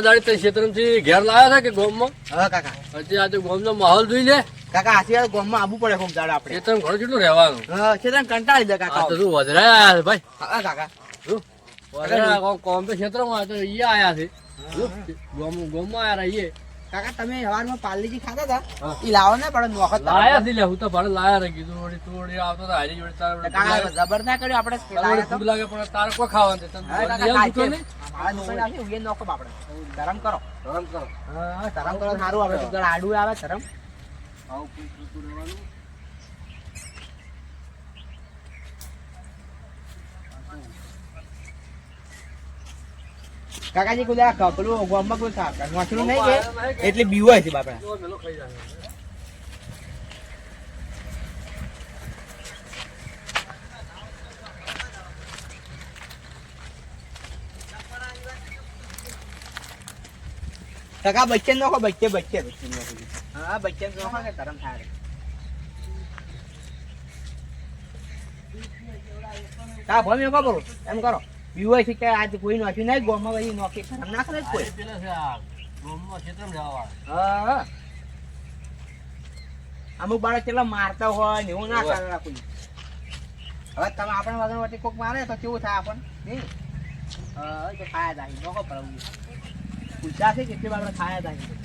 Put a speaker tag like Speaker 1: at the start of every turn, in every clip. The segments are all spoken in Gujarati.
Speaker 1: દાડી તે ક્ષેત્રમાંથી ઘેર લાયા હતા કે ગોમમાં?
Speaker 2: હા કાકા.
Speaker 1: હજી આજે ગોમનો માહોલ જોઈ લે.
Speaker 2: કાકા આશીર્વાદ ગામમાં આવવું પડે કોક દાડે આપણે.
Speaker 1: ક્ષેત્ર ઘણું કેટલું રહેવાનું?
Speaker 2: હા કંટાળી દે કાકા.
Speaker 1: તો શું વધરાય આયા છે ભાઈ?
Speaker 2: હા કાકા.
Speaker 1: શું? કોમ- કોમ તો ક્ષેત્રમાં તો ઈ આયા છે. ગોમ ગોમમાં આયા રહીએ.
Speaker 2: કાકા તમે સવારમાં પાર્લીજી ખાતા હતા એ લાવો ને પણ નોખત
Speaker 1: લાયા લે હું તો ભાડે લાયા રહી કીધું વળી તું વળી આવતો તો હારી જોડે તારે
Speaker 2: કાકા જબર ના કર્યો આપણે
Speaker 1: વળી ભૂખ લાગે પણ તારે કોઈ ખાવાનું છે? તને
Speaker 2: હા, કાકા,
Speaker 1: લઈ આવું
Speaker 2: ખાય
Speaker 1: દુકાને?
Speaker 2: છે. મારા દુકાને આવશે, ઉઈએ નોખો આપણે ધરમ કરો
Speaker 1: ગરમ કરો.
Speaker 2: હા ધરમ કરો તો સારું આપણે તો આડું આવે ધરમ
Speaker 1: આવું રહેવાનું.
Speaker 2: કાકાજી કુદા પેલું ગામમાં કોઈ ખા વાંચલું નહીં કે? એટલે બીવાય છે બાપડા. કાકા બચ્ચે નોખો બચ્ચે બચ્ચે. બચ્ચે નોખો હા બચ્ચે નોખો કે તરમ થાય. હા ભમી કરો એમ કરો. બીવાય છે કે આજ કોઈ નોખ્યું નહીં ગોમાં કઈ નોખી ખરાબ ના કરે કોઈ. હા. અમુક બાળક કેટલા મારતા હોય ને એવું ના. કરે કોઈ હવે તમે આપણા વગર વચ્ચે કોઈક મારે તો કેવું થાય આપણને? હા તો ખાયા જાય નોખો પડવું પૂછ્યા છે કેટલી વાર ખાયા જાય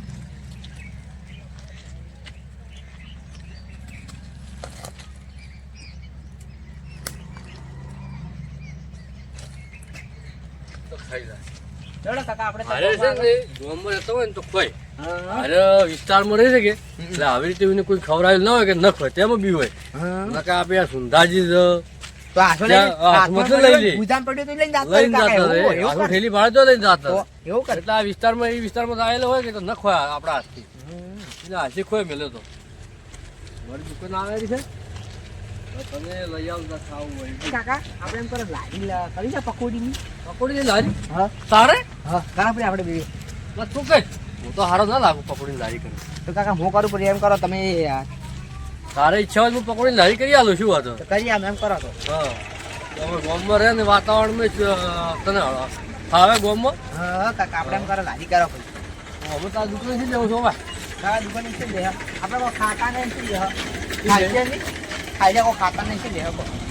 Speaker 1: ખાઈ જાય.
Speaker 2: ચલો કાકા આપણે
Speaker 1: હારે છે ને ગોમમાં રહેતો હોય ને તો. વિસ્તારમાં રહી શકે. એટલે આવી રીતે એને કોઈ ખવડાવેલ ના હોય કે ન તેમાં બી હોય. નકા આ સુંધાજી છે, આ વિસ્તારમાં એ વિસ્તારમાં આવેલો હોય કે તો ન ખવાય આપણા હાથથી. એટલે હાથથી ખોય તો. મારી દુકાન આવેલી છે. તમે લઈ આવતા ખાવું હોય
Speaker 2: કાકા આપણે એમ કરો લારી કરી છે પકોડીની.
Speaker 1: પકોડી ની લારી?
Speaker 2: હા.
Speaker 1: તારે?
Speaker 2: હા કાકા પછી આપણે બે.
Speaker 1: તું કઈ. હું તો હારો ના લાગુ પકોડી લારી કરી.
Speaker 2: તો કાકા હું કરું પછી એમ કરો તમે આ,
Speaker 1: તારે ઈચ્છા હોય હું પકોડી લારી કરી આલું શું વાતો
Speaker 2: તો કરી આમ એમ કરો તો.
Speaker 1: હા. તમે ગામમાં રહે ને વાતાવરણમાં તને ફાવે ગામમાં?
Speaker 2: હા કાકા આપણે એમ કરો લારી કરો પછી.
Speaker 1: અમે તારા દુકાનથી જવું છું ભાઈ?
Speaker 2: દુકાન શું લે આપણે ખાતા ને છે લે ખાય છે કોઈ ખાતા નહીં છે લે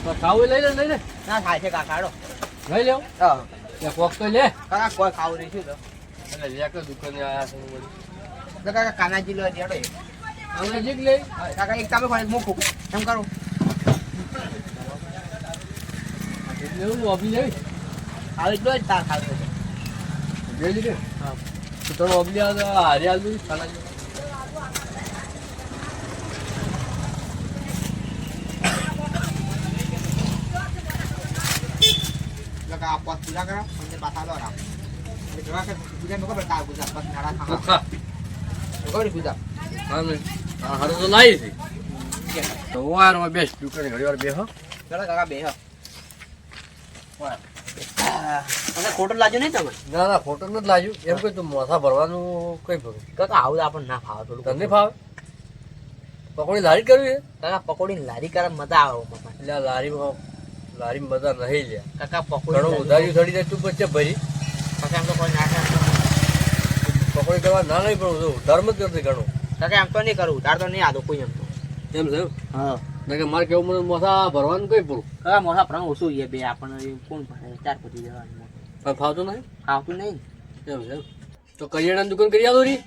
Speaker 1: તો ખાવું લઈ લે લઈ લે.
Speaker 2: ના ખાય છે કાકા હાડો
Speaker 1: લઈ લેવું
Speaker 2: હા.
Speaker 1: ત્યાં કોક તો લે.
Speaker 2: કાકા કોઈ ખાવું નહીં છે તો?
Speaker 1: એટલે લે કે દુકાને આયા છે
Speaker 2: તો કાકા કાનાજી લો દેડો એ.
Speaker 1: જીક લે
Speaker 2: કાકા એક તમે ખાલી મૂકું. એમ કરું.
Speaker 1: લેવું ઓબલી લેવી
Speaker 2: આવે એટલો જ તાર ખાવ
Speaker 1: લે લીધે?
Speaker 2: હા.
Speaker 1: તો તમે ઓબલી આ હારી આલું આ હારું તો લાવી છે. તો બેસ દુકાને વાર બેહો.
Speaker 2: ચલો કાકા અને ખોટું લાગ્યું નહીં તમે
Speaker 1: ના ના ફોટો નથી લાગ્યું. એમ કઈ તું મોસા ભરવાનું કઈ ભરું.
Speaker 2: કાકા આવું આપણને ના ફાવે થોડું
Speaker 1: તને ફાવે? પકોડી લારી કરવી
Speaker 2: કાકા પકોડી લારી કરવા મજા આવે
Speaker 1: એટલે લારીમાં લારી બધા નહીં લે
Speaker 2: કાકા પકોડી ઘણો
Speaker 1: ઉધારી ચડી જાય તું પછી ભરી.
Speaker 2: કાકા એમ તો કોઈ ના
Speaker 1: પકોડી કરવા ના નહીં પણ ઉધાર જ કરતી ઘણો.
Speaker 2: કાકા એમ તો નહીં કરું ઉધાર તો નહીં આદો કોઈ એમ તો.
Speaker 1: એમ છે
Speaker 2: હા.
Speaker 1: કે મારે કેવું મને મોસા ભરવાનું કઈ પૂરું
Speaker 2: હા મોસા ભરવાનું ઓછું છે બે આપણને કોણ ભરે? ચાર પછી જવાનું
Speaker 1: પણ ફાવતું નહીં?
Speaker 2: ફાવતું નહીં.
Speaker 1: એમ છે તો કરિયાણાની દુકાન કરી આવો રી.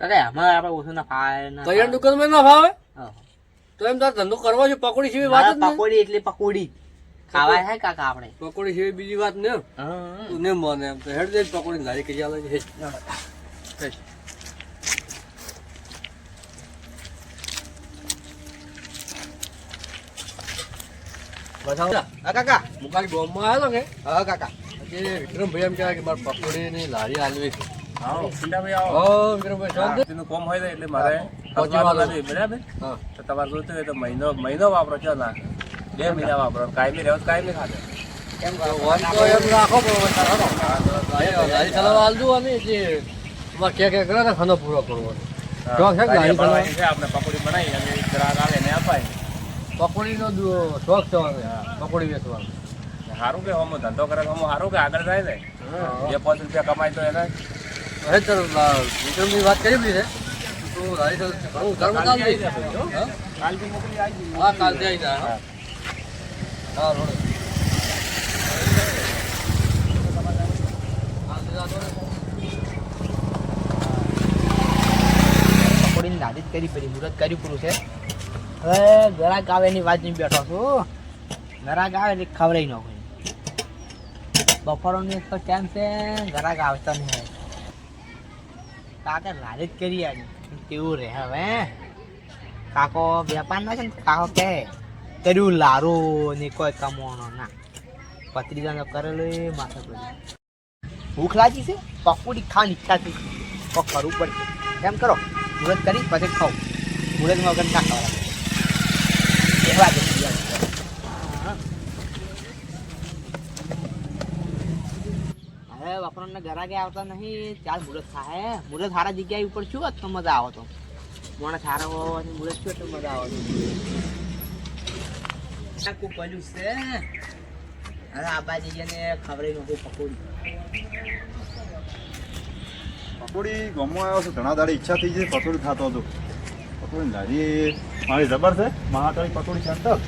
Speaker 2: અરે એમાં આપણે ઓછું ના ફાવે
Speaker 1: કરિયાણાની દુકાનમાં ના ફાવે? તો એમ તાર ધંધો કરવા છે પકોડી સિવાય વાત
Speaker 2: પકોડી એટલે પકોડી. ખાવાય છે કાકા આપણે?
Speaker 1: પકોડી સિવાય બીજી વાત ને?
Speaker 2: હા.
Speaker 1: ને મને એમ તો હેડ દે પકોડી લારી કરી આલે છે.
Speaker 2: કાકા.
Speaker 1: હું કાલે ગામમાં આવ્યો કે?
Speaker 2: હા કાકા.
Speaker 1: વિક્રમભાઈ એમ કહેવાય કે મારે પકોડીની લારી આલવી છે.
Speaker 3: આવો આવો. ને તમારે જોઈતું હોય તો મહિનો મહિનો વાપરો છો ના? બે મહિના વાપરો. કાયમી રહેવો કાયમી ખાતે
Speaker 2: કેમ
Speaker 1: વન તો એમ રાખો ચલાવવા આલજો અને જે તમારે કે કે કરે ને ખાનો પૂરો કરવો. શોખ છે ગાડી
Speaker 3: છે આપણે પકોડી બનાવી અને ગ્રાહક આવે એને અપાય.
Speaker 1: પકોડીનો શોખ છે હવે. પકોડી વેચવાનો.
Speaker 3: સારું કે હમ ધંધો કરે હમ સારું કે આગળ જાય ને. બે પાંચ રૂપિયા કમાય તો એને.
Speaker 1: હવે તો વિક્રમની વાત કરી દીધે ને તો રાઈ તો ઘણું ઉધાર બતાવી દઈશ.
Speaker 3: મોકલી આવી
Speaker 1: હા કાલ જાય હા, રોડ.
Speaker 2: પકોડીની લાદી કરી પડી મુહૂર્ત કર્યું પૂરું છે હવે ગરાક આવે એની વાત નહીં બેઠો છું. ગરાક આવે એટલે ખવડાવી નાખું. બપોરનો એક તો ટાઈમ છે ગરાક આવતા નહીં હોય. કાકા કરી આજે કેવું રહે હવે? કાકો વેપાર ના છે ને, કાકો કહે. કર્યું લારો ને કોઈ કમવાનો ના. પત્રીજાનો કરેલો એ માથે પડી ભૂખ લાગી છે? પકોડી ખાવાની ઈચ્છા છે. તો કરવું પડશે. એમ કરો. મુહૂર્ત કરી, પછી ખાવ મુહૂર્તમાં વગર ના ખાવા કહેવા દે. હવે વપરાણના ક્યાં આવતા નહીં. ચાલ મુહૂર્ત થાય મુહૂર્ત સારા જગ્યાએ ઉપર હોત તો મજા આવે તો? માણસ સારો મુહૂર્ત શું તો મજા આવે આખું પડ્યું છે. હવે આ બાજુ જઈને ખવડાવી નાખું પકોડી.
Speaker 4: પકોડી ગમો આવ્યો છે ઘણા દાડે ઈચ્છા થઈ છે પકોડી ખાતો હતો. પકોડી લારી મારી જબર છે મહાકાળી પકોડી
Speaker 2: છે અંતર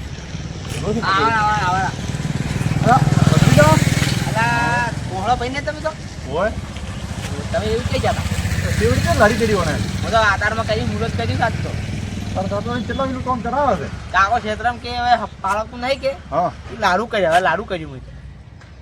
Speaker 2: કોહળો ભાઈ ને તમે તો?
Speaker 4: હોય.
Speaker 2: તમે એવું કઈ જતા.
Speaker 4: કેવી રીતે લારી કરી મને
Speaker 2: હું તો આધારમાં કરી મુહૂર્ત કર્યું સાચ તો
Speaker 4: કેટલા મિનિટ કામ કરાવે છે?
Speaker 2: કાકો ક્ષેત્રમાં કે હવે પાળકું નહીં કે.
Speaker 4: હા.
Speaker 2: લાડુ કર્યું હવે લાડુ કર્યું મેં.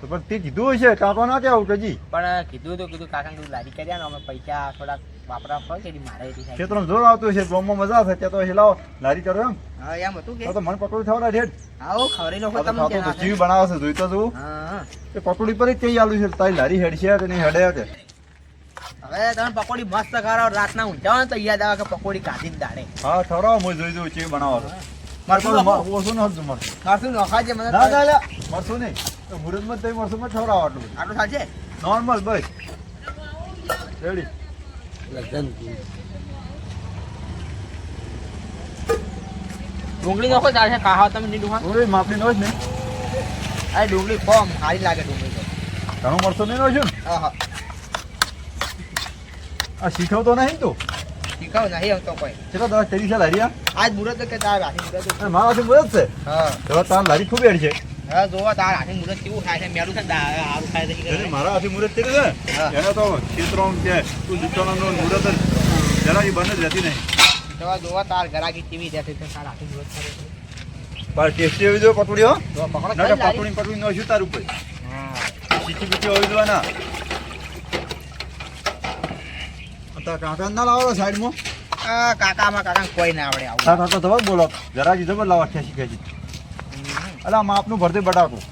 Speaker 4: તો પણ તે કીધું હશે કાકો ના કેવું કજી
Speaker 2: પણ કીધું તો કીધું કાકા કીધું લારી કર્યા ને અમે પૈસા થોડાક વાપરા હોય કે મારે
Speaker 4: ક્ષેત્રમાં જોર આવતું હશે ગામમાં મજા આવે ત્યાં તો હશે લાવો લારી કરો એમ.
Speaker 2: હા એમ હતું કે.
Speaker 4: તો મને પકોડી થવાના ઢેર
Speaker 2: આવો
Speaker 4: ખવરી લોકો
Speaker 2: તમે
Speaker 4: તો જીવ બનાવે છે જોઈ તો જોઉં
Speaker 2: હા
Speaker 4: તે પકડી પર જ કઈ આલું છે તારી લારી હેડ છે કે નહીં હેડે કે?
Speaker 2: હવે તમે પકોડી મસ્ત કરો રાતના ઊંચાવો ને તો યાદ આવે કે પકોડી કાઢી જ દાડે.
Speaker 4: હા ખવડાવો હું જોઈ જોઉં ચેવી બનાવો. છો ઓછું ન હતું મરચું
Speaker 2: મરચું નખાજે મને
Speaker 4: ના ના લ્યા નહીં. તો મુહૂર્તમાં તઈ મરચું માં ખવડાવો આટલું
Speaker 2: આટલું થાશે
Speaker 4: નોર્મલ બસ. રેડી
Speaker 2: ડુંગળી નખો ચાલશે ખાવા તમે નહીં ડુંગા
Speaker 4: ડુંગળી માપની નો જ નહીં.
Speaker 2: અરે ડુંગળી કોમ સારી લાગે ડુંગળી તો.
Speaker 4: ઘણું મળશો નહીં નો? છું
Speaker 2: હા હા.
Speaker 4: આ શીખવતો નહીં તું?
Speaker 2: શીખાવ નહીં આવતો કોઈ.
Speaker 4: કેટલા દસ ત્રીસ છે લારી
Speaker 2: આજ કે તાર
Speaker 4: છે.
Speaker 2: હા.
Speaker 4: તાર ખૂબ એડ છે.
Speaker 2: હા જોવા તાર હાથી મુહૂર્ત કેવું થાય છે મેલું છે ને થાય છે
Speaker 4: મારા હાથી મુહૂર્ત થઈ છે? એને તો ક્ષેત્રો કે તું દુકાનનું મુહૂર્ત જરા એ બંધ રહેતી નહીં.
Speaker 2: જોવા જોવા તાર ગરાકી કેવી રહેશે તો તાર હાથી મુહૂર્ત કરે છે.
Speaker 4: ટેસ્ટી એવી જો પકોડી હો
Speaker 2: પકડો.
Speaker 4: પકોડી પકોડી નો શું તારું કોઈ
Speaker 2: હા.
Speaker 4: પીચી હોવી જોઈએ ના તાર કાકા. ના લાવો સાઈડમાં.
Speaker 2: આ કાકામાં કાકા કોઈ ના આવડે આવું.
Speaker 4: તાર કાકા તો બોલો. જરા જી જબર લાવો ખેંચી ખેંચી અલા માપનું ભરતી બટાકું.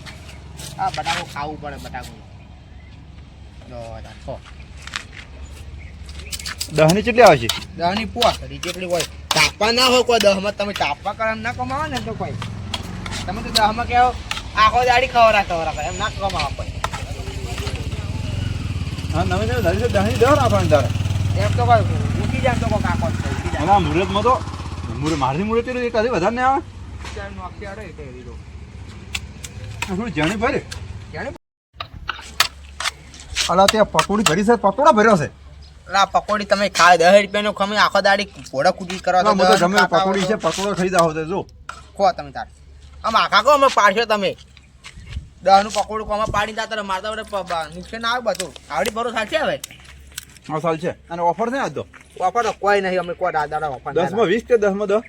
Speaker 2: આ બટાકો ખાવું પડે બટાકો. જો
Speaker 4: દહની કેટલી આવે છે?
Speaker 2: દહની પોસ જેટલી હોય. તાપવા ના હોય કોઈ દહમાં. તમે તાપવા કરો એમ ના કમાવો ને તો કોઈ. તમે તો દહમાં કેવો આખો દાડી ખવરા ખવરા કરે. એમ ના કમાવા પડે.
Speaker 4: હા નવી નવી ધરી છે દહની દહ આપણને તારે
Speaker 2: એમ તો કોઈ જાય તો કોઈ કાકો જાય.
Speaker 4: મુહૂર્તમાં તો મુહૂર્ત મારી મુહૂર્ત એક વધારે ને આવે
Speaker 2: ચાલ તે
Speaker 4: જાણી ભરે અલા ત્યાં પકોડી ભરી છે પકોડા ભર્યો છે.
Speaker 2: લા પકોડી તમે ખા દસ રૂપિયાનો ખમે આખો દાડી ઘોડા કૂદી કરો
Speaker 4: તો પકોડી છે પકોડો ખાઈ જાવ તો જો.
Speaker 2: ખો તમે તાર. આમ આખા કહો અમે પાડશો તમે. દસ પકોડું કો પાડી પાડી દાતા મારતા નુકસાન આવે બધું. આવડી ભરો થશે હવે?
Speaker 4: હા સાલ છે. અને ઓફર છે ને આજ તો?
Speaker 2: ઓફર તો કોઈ નહીં અમે કોઈ દાદા ઓફર
Speaker 4: દસમાં વીસ કે દસમાં દસ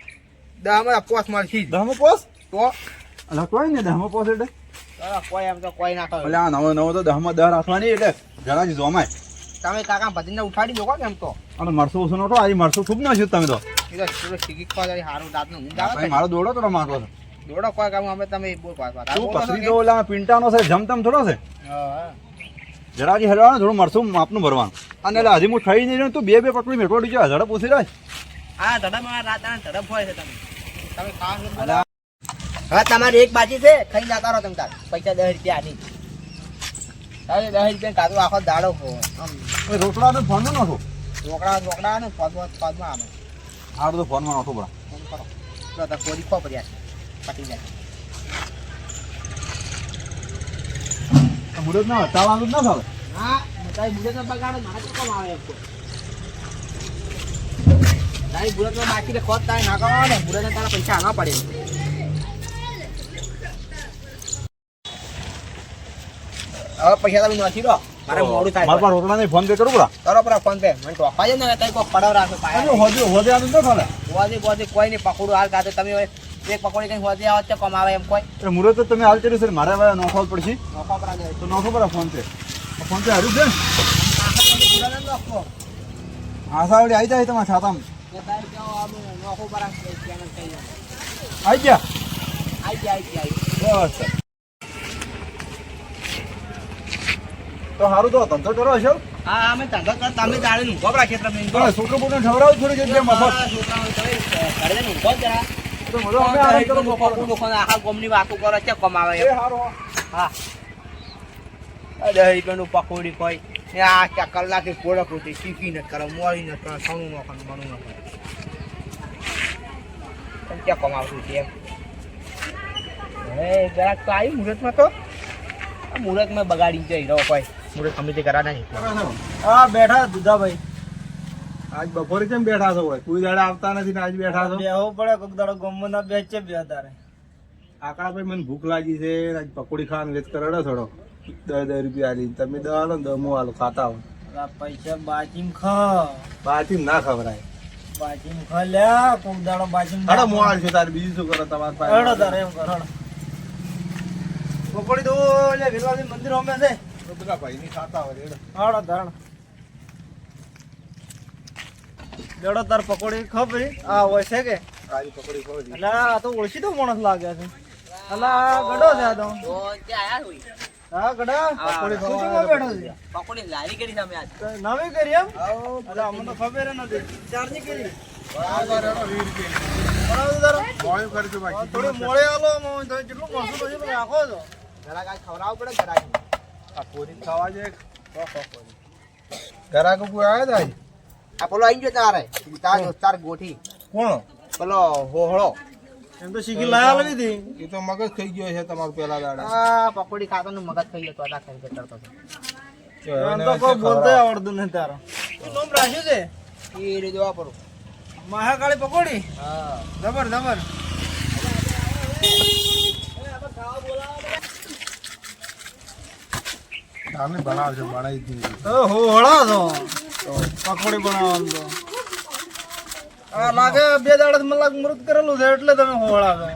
Speaker 2: દસમાં પોસ મળશે.
Speaker 4: દસમાં પોસ?
Speaker 2: તો?
Speaker 4: અલા કોઈ ને દસમાં પોસ એટલે.
Speaker 2: કોઈ એમ તો કોઈ ના
Speaker 4: એટલે આ નવો નવો તો દસમાં દસ રાખવાની એટલે જરા જ જોમાય.
Speaker 2: તમે કાકા ભજીને ઉઠાડી દો કેમ તો?
Speaker 4: અને મરસું ઓછું નતો આજે મરસું ખૂબ ના તમે તો. મારો દોડો તો મારો
Speaker 2: દોડો કોઈ કામ અમે તમે બોલ પાસ.
Speaker 4: તું
Speaker 2: છો
Speaker 4: પથરી ઓલા પિંટાનો છે જમતમ થોડો છે?
Speaker 2: હા,
Speaker 4: જરાજી હરવાનું થોડું મરસું માપનું ભરવાનું. અને એટલે હજી હું ખાઈ નહીં તો તું બે બે પકડી મેટવાડી જાય ઝડપ ઓછી જાય
Speaker 2: હા ધડમાં રાત ઝડપ હોય છે તમે. તમે
Speaker 4: કામ.
Speaker 2: હા તમારે એક બાજી છે ખાઈ જતા રહો તમે તાર. પૈસા દસ રૂપિયા આની તારે દસ રૂપિયા કાતો આખો દાડો ખો આમ.
Speaker 4: એ રોકડાને ફોનમાં નાખો.
Speaker 2: રોકડા રોકડા ને ફોન ફોનમાં આવે
Speaker 4: આ બધું ફોનમાં નાખો બરા
Speaker 2: ફોન કરો. તો કોરી ખો પડ્યા છે પટી જાય.
Speaker 4: મુરત ના ચાલવાનું જ ના ચાલે
Speaker 2: હા તારી બુલેટનો બગાડો મારે તો કોમ આવે એમ કોઈ. તારી બુલેટનો બાકી ખોટ તારે ના કરો ને તારા પૈસા આલવા પડે. હવે પૈસા તમે નથી દો મારે મોડું થાય.
Speaker 5: મારા રોકડા નહીં ફોન પે કરું બરા
Speaker 2: કરો ફોન પે મને ટોપા છે ને તારી કોઈ પડાવ રાખો પાયા
Speaker 5: આનું ન
Speaker 2: કોઈ નહીં પકડું હાલ કાં તમે એક પકોડી કઈ હોદી આવત કમ આવે એમ કોઈ.
Speaker 5: એટલે મુરત તો તમે હાલ કર્યું છે મારે નો નોખો પડશે
Speaker 2: નોખો પર આવે
Speaker 5: તો નોખો બરા ફોન પે ફોન પે હરું છે
Speaker 2: બુલેટ નોખો
Speaker 5: આવી જાય તમારા
Speaker 2: આમ નોખો પર આવે કરી
Speaker 5: આવી ગયા.
Speaker 2: આઈ જાય
Speaker 5: બસ. તો સારું તો ધંધો કરો છો
Speaker 2: હા અમે ધંધો કર તમે દાડે નું ગોબરા ખેતરમાં
Speaker 5: પણ છોકરો પોતે ઠવરાવું થોડી જગ્યાએ મફત.
Speaker 2: ઘરે નું ગોબ જરા.
Speaker 5: કરો
Speaker 2: પકોડું કરો કોઈ આ કલાકે પોળક રોટી શીખી ને કરો મોરી ને કરો ન નોખવાનું મનું ન પણ ક્યાં કમાવતું છે એમ. હવે જરાક તો આવ્યું મુહૂર્તમાં તો. મુહૂર્તમાં બગાડી જઈ રહ્યો કોઈ. મુહૂર્ત તે કરા નહીં.
Speaker 6: હા બેઠા દુધાભાઈ.
Speaker 5: આજ બપોરે કેમ બેઠા છો ભાઈ? કોઈ દાડે આવતા નથી ને આજ બેઠા છો?
Speaker 6: બેહો પડે કોક દાડો ગમો ના બેચ છે બે તારે
Speaker 5: આકા ભાઈ મને ભૂખ લાગી છે આજ પકોડી ખાવાનું વેચ કરડો થોડો. દસ દસ રૂપિયા આલી તમે દસ આલો ને દસ હું આલો ખાતા
Speaker 6: હો પૈસા બાચીમ ખા.
Speaker 5: બાચીમ ના ખવડાય.
Speaker 6: બાચીમ ખા લ્યા કોક દાડો બાચીમ
Speaker 5: હાડો હું આલ તારે બીજું શું કરો તમારે
Speaker 6: હેડો તારે એમ કરો પકોડી દો લે ભીલવાડી મંદિર અમે છે.
Speaker 5: ભાઈ ની ખાતા હોય
Speaker 6: હેડો તાર લેડો તાર પકોડી ખબરી આ હોય છે કે?
Speaker 5: તારી પકોડી ખબર
Speaker 6: એટલે આ તો ઓળખી તો માણસ લાગે છે. અલા આ ગડો છે આ તો.
Speaker 2: તો ત્યાં આયા હોય.
Speaker 6: હા ગડા? પકોડી
Speaker 2: હા.
Speaker 6: બેઠો છે?
Speaker 2: પકોડી લારી કરી સામે આજ.
Speaker 6: નવી કરી એમ? અલા અમને તો ખબર નથી. ચારની કરી.
Speaker 5: બરાબર રેડો બાકી
Speaker 6: થોડી મોડે આલો મો તો કેટલું તો પછી રાખો છો?
Speaker 2: જરાક આજ ખવડાવવું પડે જરાક.
Speaker 5: આ પૂરી ખાવા જે ગરાક કોઈ આવ્યા હતા
Speaker 2: આ પેલો આવી ગયો તારે. તાર દોસ્તાર ગોઠી.
Speaker 5: કોણ?
Speaker 2: પેલો હોહળો.
Speaker 6: એમ તો શીખી લાયા હતી
Speaker 5: એ તો મગજ થઈ ગયો છે તમારું પેલા દાડા.
Speaker 2: આ પકોડી ખાતો નું મગજ થઈ ગયો તો આટા ખાઈ
Speaker 6: એમ તો કોઈ બોલતો આવડતું નથી તારો. નામ રાખ્યું છે?
Speaker 2: એ રીતે વાપરો
Speaker 6: મહાકાળી પકોડી?
Speaker 2: હા.
Speaker 6: જબર જબર.
Speaker 5: અમે બનાવજો બનાવી દીધી
Speaker 6: ઓહો હળા તો પકોડી બનાવવાનું તો. આ લાગે બે દાડા મને લાગે મૃત કરેલું છે એટલે તમે હોળા છો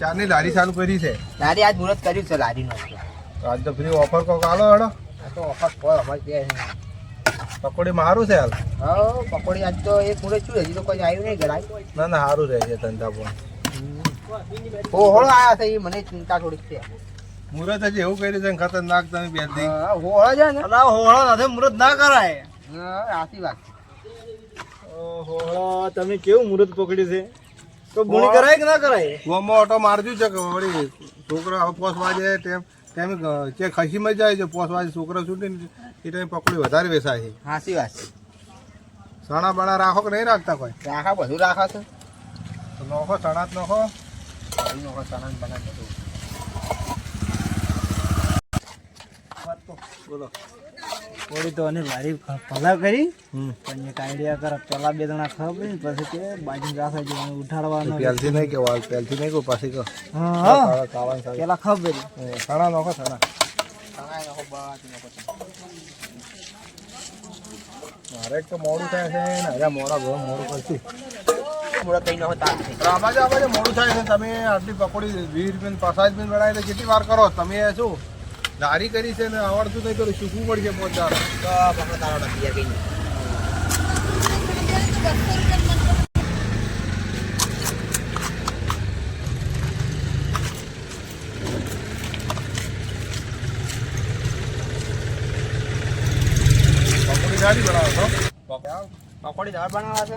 Speaker 5: ચારની લારી ચાલુ કરી છે.
Speaker 2: લારી આજ મુહૂર્ત કર્યું છે લારી નો
Speaker 5: આજ તો ફ્રી ઓફર કોક આલો હેડો.
Speaker 2: આ તો ઓફર કોઈ અમારે
Speaker 5: પકોડી મારું છે હાલ?
Speaker 2: હા પકોડી આજ તો એક મુહૂર્ત છું હજી તો કોઈ આવ્યું નહીં ઘરે.
Speaker 5: ના ના સારું રહે છે ધંધા પણ.
Speaker 2: હોહળો આયા છે એ મને ચિંતા થોડીક છે.
Speaker 5: મુરત હજી એવું કર્યું છે ને ખતરનાક તમે બે દી.
Speaker 2: હોળો છે ને?
Speaker 6: અલા હોળા સાથે મૃત ના કરાય.
Speaker 2: હા સાચી વાત
Speaker 6: ઓહો. તમે કેવું મુરત પકડી છે? તો ગુણી કરાય કે ના કરાય?
Speaker 5: ગોમો ઓટો મારજું છે કે વળી છોકરો હવે પોસવા જાય તેમ. તેમ જે ખસીમાં જાય છે પોસ વાજે છોકરા છૂટે ને એ ટાઈમ પકડી વધારે વેચાય છે.
Speaker 2: સાચી વાત છે.
Speaker 5: સણા બણા રાખો કે નહીં રાખતા કોઈ?
Speaker 2: રાખા બધું રાખા છે
Speaker 5: તો નોખો સણા જ નોખો
Speaker 2: નોખો સણા બનન બધું.
Speaker 5: બોલો.
Speaker 6: થોડી તો અને વારી ભલા કરી.
Speaker 5: હમ.
Speaker 6: પણ એક આઈડિયા કર પેલા બે જણા ખબર ને પછી કે બાજુ રાખે છે ઉઠાડવાનો
Speaker 5: પેલથી નહીં કે વાલ પેલથી નહીં કો પાછી કહો.
Speaker 6: હા પેલા ખબર
Speaker 5: સણા નોખો સણા
Speaker 2: સનાઈ નાખો બાત નોખો
Speaker 5: મારે તો મોડું થાય છે ને હવે મોડા બહુ મોડું કરશું
Speaker 2: મોડા કઈ થઈ.
Speaker 5: આબાજે આબાજે મોડું થાય છે તમે આટલી પકોડી વીસ મિનિટ પચાસ મિનિટ બનાવી તો કેટલી વાર કરો? તમે શું? લારી કરી છે ને આવડતું નહીં તો શીખવું પડશે પોતાનું
Speaker 2: તો આપણે તારો નથી કઈ
Speaker 5: પકોડી બનાવો છો?
Speaker 2: પકોડી દાળ બનાવવા છે.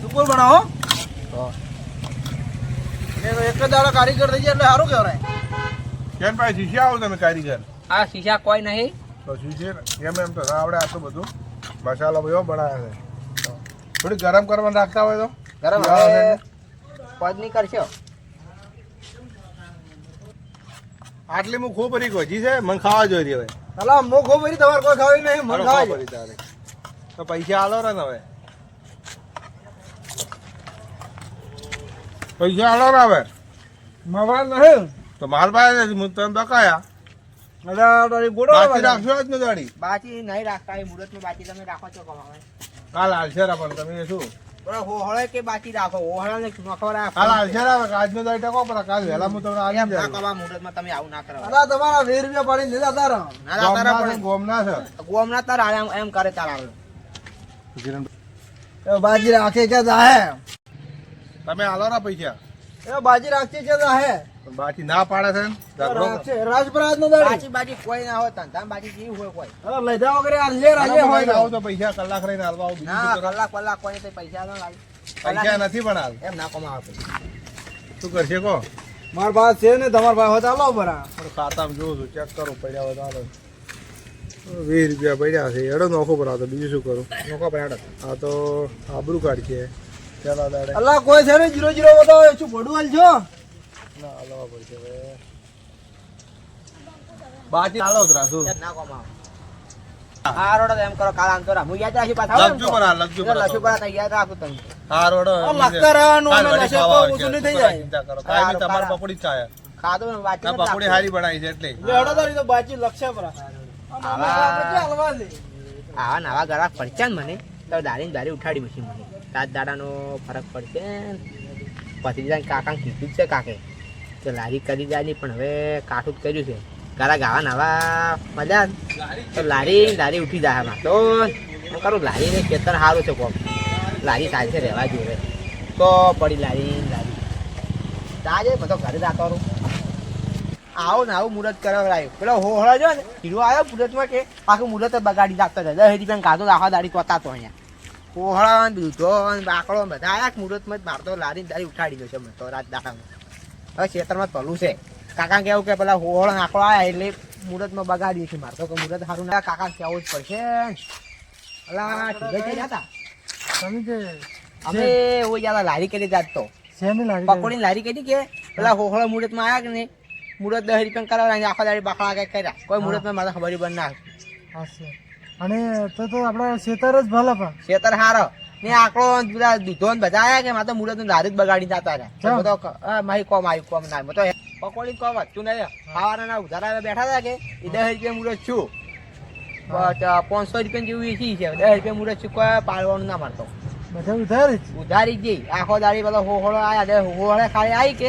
Speaker 6: સુપર બનાવો. એ તો એક જ દાડા કારીગર થઈ જાય એટલે સારું કહેવાય.
Speaker 5: કેમ ભાઈ શીશા આવો તમે કારીગર?
Speaker 2: આ શીશા કોઈ નહીં.
Speaker 5: તો શીશે એમ એમ તો આવડે આટલું બધું. મસાલો બધો બનાવે છે. થોડી ગરમ કરવા રાખતા હોય તો?
Speaker 2: ગરમ
Speaker 5: પીવા
Speaker 2: પદ નહીં કરશો
Speaker 5: આટલી હું ખૂબ બધી ગોજી છે મને ખાવા રહી હવે.
Speaker 6: અલા મો ભરી તમારે કોઈ ખાવી નહીં મને ખાવા
Speaker 5: જોઈ તારે. તો પૈસા આલો રે ને હવે. પૈસા આલો આવે.
Speaker 6: મવા નહીં.
Speaker 5: તો માલ પાસે નથી હું તને બાકી રાખશો જ ને દાડી?
Speaker 2: બાકી નહીં રાખતા એ મુહૂર્તમાં બાકી તમે રાખો છો કમાવે.
Speaker 5: કાલ હાલશે પણ તમે શું?
Speaker 2: બરાબર કે બાકી રાખો? ને નખવડા
Speaker 5: કાલ હાલશે રા આજનો દાડી ટકો પણ કાલ વહેલા હું તમને આવી
Speaker 2: ના મુહૂર્તમાં તમે આવું ના કરો.
Speaker 6: અરે તમારા વીર રૂપિયા પાડી લીધા તારા.
Speaker 2: ના ના તારા
Speaker 5: છે,
Speaker 2: પણ
Speaker 5: ગોમના છે.
Speaker 2: ગોમના તાર એમ- એમ કરે તાર. હાલે
Speaker 6: એ બાજી રાખે કે જાહે?
Speaker 5: તમે આલો ના પૈસા.
Speaker 6: એ બાજી રાખતી છે જાહે
Speaker 5: હે. બાકી ના પાડે છે
Speaker 6: રાજપરાજ નો દાડી.
Speaker 2: બાજી બાજી કોઈ ના હોય ધંધા બાજી જેવું હોય કોઈ.
Speaker 6: અરે લઈ જાઓ વગેરે લે રાજે
Speaker 5: આવો
Speaker 6: હોય
Speaker 5: આવો તો પૈસા કલાક રહીને હાલવા આવું
Speaker 2: ના કલાક કલાક કોઈ તો પૈસા ના લાગે
Speaker 5: પૈસા નથી પણ હાલ.
Speaker 2: એમ ના કમાવે
Speaker 5: શું કરશે કહો?
Speaker 6: માર પાસે છે ને તમાર પાસે હોય તો આલો બરા.
Speaker 5: પણ ખાતામાં જોઉં છું ચેક કરું પડ્યા હોય તો હાલો. વીસ રૂપિયા પડ્યા છે એડો નોખો ભરાતો તો બીજું શું કરું?
Speaker 2: નોખો પડ્યા
Speaker 5: આ તો આબરું કાઢ કાઢશે ચાલો દાડે.
Speaker 6: અલા કોઈ છે ને જીરો જીરો બતાવો શું ભડવાલ છો?
Speaker 5: ના હાલવા પડશે હવે. બાકી હાલો જ
Speaker 2: ના કોમા હા રોડો એમ કરો કાલ આમ તો હું યાદ રાખી પાછા
Speaker 5: લખજો પર લખજો પર
Speaker 2: લખજો પર યાદ રાખું તમે.
Speaker 5: હા રોડો
Speaker 6: આ લખતા રહેવાનું અને
Speaker 5: વળી
Speaker 6: તો ઓછું નહીં થઈ જાય.
Speaker 5: ચિંતા કરો. કાંઈ બી તમારે
Speaker 2: હારું,
Speaker 5: પકોડી જ ખાય
Speaker 2: ખાધું ને વાંચી
Speaker 5: ના હારી બનાવી છે એટલે.
Speaker 6: લે તારી તો બાજી લક્ષે બરા
Speaker 2: આવા-
Speaker 6: આપણે ક્યાં હલવા લે
Speaker 2: આવા નવા ગ્રાહક પડશે ને મને તો દારી દારી ઉઠાડી પછી મને. સાત દાડાનો ફરક પડશે. પછી જાય કાકા કીધું જ છે કાકે કે લારી કરી જાય પણ હવે કાઠું જ કર્યું છે. કારા ગાવા નાવા મજા તો લારી લારી ઉઠી જાય આમાં. તો હું કરું લારી ને ખેતર સારું છે કોમ લારી સાથે રહેવા જોઈએ તો પડી લારી લારી. તાજે બધો ઘરે જાતો આવો ને આવું મુહૂર્ત કરાવડાયું પેલો હોહળા જો ને, હીરો આવ્યો મુહૂર્તમાં કે, આખું મુહૂર્ત બગાડી નાખતો હતો દસ રૂપિયા કાઢો આખા દાડી તોતાતો અહીંયા. હોહળા ને દૂધો બાકડો બધા આયા મુહૂર્તમાં જ મારતો લારી ને દારી ઉઠાડી દો છે મને તો રાત દાડામાં. હવે ખેતરમાં ભલું છે. કાકા કેવું કે પેલા હોળ આંકડો આવ્યા એટલે મુહૂર્તમાં બગાડ્યું છે. મારતો કે મુહૂર્ત સારું ના કાકા કેવું જ પડશે. અલા ઠીક છે હતા
Speaker 6: તમે જે
Speaker 2: અમે યાર લારી કરી જાત તો.
Speaker 6: શેની લારી
Speaker 2: પકોડી લારી કરી કે? પેલા હોહળો મુહૂર્તમાં આવ્યા કે નહીં? મુહૂર્ત દસ રૂપિયા કરાવડા આખા દાડી બાકડા કઈ કર્યા? કોઈ મુહૂર્તમાં મારે ખબર બન ના
Speaker 6: હાશે અને તો તો આપણા ખેતર જ ભલે પણ.
Speaker 2: ખેતર હારો. ને આકડો બધા દૂધો ને બધા આયા કે મારે તો મુહૂર્તનું દારૂ જ બગાડી જતા રહ્યા. તો માહી કોમ આવી કોમ ના તો પકોડી કોમ હતું નહીં ખાવાના ના ઉધારા બેઠા હતા કે એ દસ રૂપિયા મુહૂર્ત છું. પાંચસો રૂપિયા જેવું એસી છે દસ રૂપિયા મુહૂર્ત છું કોઈ પાડવાનું ના મારતો
Speaker 6: બધા ઉધાર
Speaker 2: ઉધારી ગઈ આખો દાડી બધો હોહળો આયા. હોહળે ખાલી આવી કે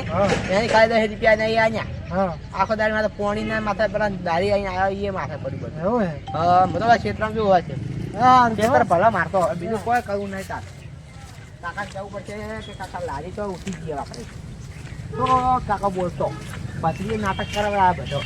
Speaker 2: એની ખાલી દસ રૂપિયા નહીં આયા.
Speaker 6: હા.
Speaker 2: આખો દાડી માથે પોણી ના માથે પેલા દારી અહીં આવ્યો એ માથે પડી બધું.
Speaker 6: એવું હે
Speaker 2: બધો ક્ષેત્રમાં કેવું હોય છે?
Speaker 6: હા
Speaker 2: ખેતર ભલા મારતો બીજું કોઈ કરવું નહીં તાર. કાકા જવું પડશે કે કાકા લારી તો ઉઠી ગયા આપણે તો કાકા બોલતો પછી એ નાટક કરાવડા બધો.